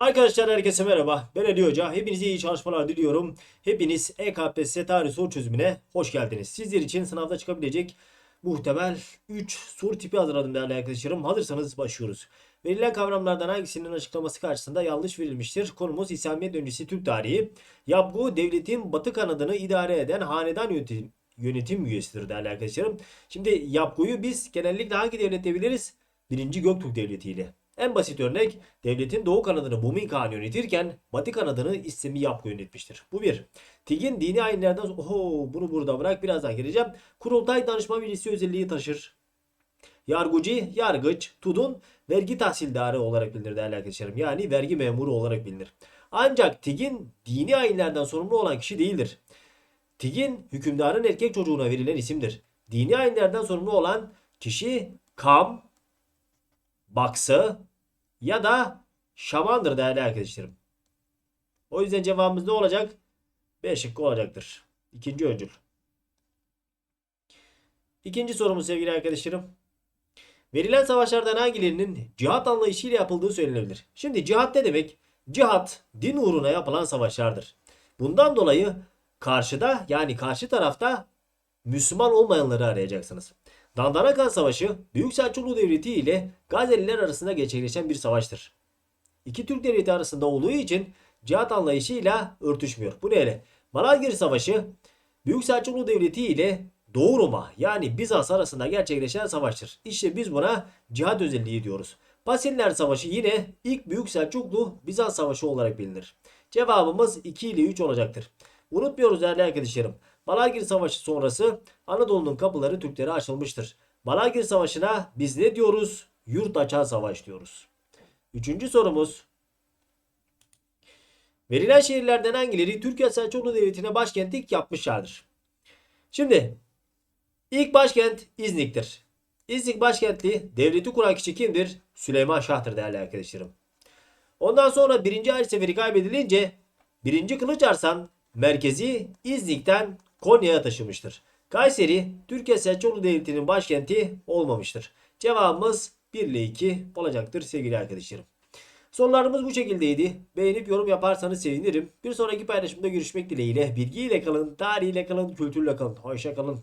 Arkadaşlar herkese merhaba. Ben Ali Hoca. Hepinize iyi çalışmalar diliyorum. Hepiniz EKPSS tarih soru çözümüne hoş geldiniz. Sizler için sınavda çıkabilecek muhtemel 3 soru tipi hazırladım değerli arkadaşlarım. Hazırsanız başlıyoruz. Verilen kavramlardan hangisinin açıklaması karşısında yanlış verilmiştir? Konumuz İslamiyet öncesi Türk tarihi. Yapgu devletin batı kanadını idare eden hanedan yönetim, yönetim üyesidir değerli arkadaşlarım. Şimdi Yapgu'yu biz genellikle hangi devlette biliriz? Birinci Göktürk Devleti ile. En basit örnek devletin doğu kanadını Bumin Kağan yönetirken batı kanadını İslami Yapgu yönetmiştir. Bu bir. TİG'in dini ayinlerden oho bunu burada bırak birazdan geleceğim. Kurultay danışma meclisi özelliği taşır. Yargıcı, yargıç, tudun, vergi tahsildarı olarak bilinir değerli arkadaşlarım. Yani vergi memuru olarak bilinir. Ancak TİG'in dini ayinlerden sorumlu olan kişi değildir. TİG'in hükümdarın erkek çocuğuna verilen isimdir. Dini ayinlerden sorumlu olan kişi kam, baksı ya da şamandır değerli arkadaşlarım. O yüzden cevabımız ne olacak? B şıkkı olacaktır. İkinci öncül. İkinci sorumuz sevgili arkadaşlarım. Verilen savaşlardan hangilerinin cihat anlayışıyla yapıldığı söylenebilir? Şimdi cihat ne demek? Cihat din uğruna yapılan savaşlardır. Bundan dolayı karşıda yani karşı tarafta Müslüman olmayanları arayacaksınız. Dandanakan Savaşı Büyük Selçuklu Devleti ile Gazeliler arasında gerçekleşen bir savaştır. İki Türk devleti arasında olduğu için cihat anlayışıyla örtüşmüyor. Bu neyle? Malazgirt Savaşı Büyük Selçuklu Devleti ile Doğu Roma yani Bizans arasında gerçekleşen savaştır. İşte biz buna cihat özelliği diyoruz. Basiller Savaşı yine ilk Büyük Selçuklu Bizans Savaşı olarak bilinir. Cevabımız 2 ile 3 olacaktır. Unutmuyoruz değerli arkadaşlarım. Malazgirt Savaşı sonrası Anadolu'nun kapıları Türklere açılmıştır. Malazgirt Savaşı'na biz ne diyoruz? Yurt açan savaş diyoruz. Üçüncü sorumuz. Verilen şehirlerden hangileri Türkiye Selçuklu Devleti'ne başkentlik yapmışlardır? Şimdi ilk başkent İznik'tir. İznik başkentli devleti kuran kişi kimdir? Süleyman Şah'tır değerli arkadaşlarım. Ondan sonra birinci Haç Seferi kaybedilince birinci Kılıç Arslan merkezi İznik'ten Konya'ya taşımıştır. Kayseri Türkiye Selçuklu Devleti'nin başkenti olmamıştır. Cevabımız 1 ile 2 olacaktır sevgili arkadaşlarım. Sorularımız bu şekildeydi. Beğenip yorum yaparsanız sevinirim. Bir sonraki paylaşımda görüşmek dileğiyle. Bilgiyle kalın, tarihiyle kalın, kültürle kalın. Hoşça kalın.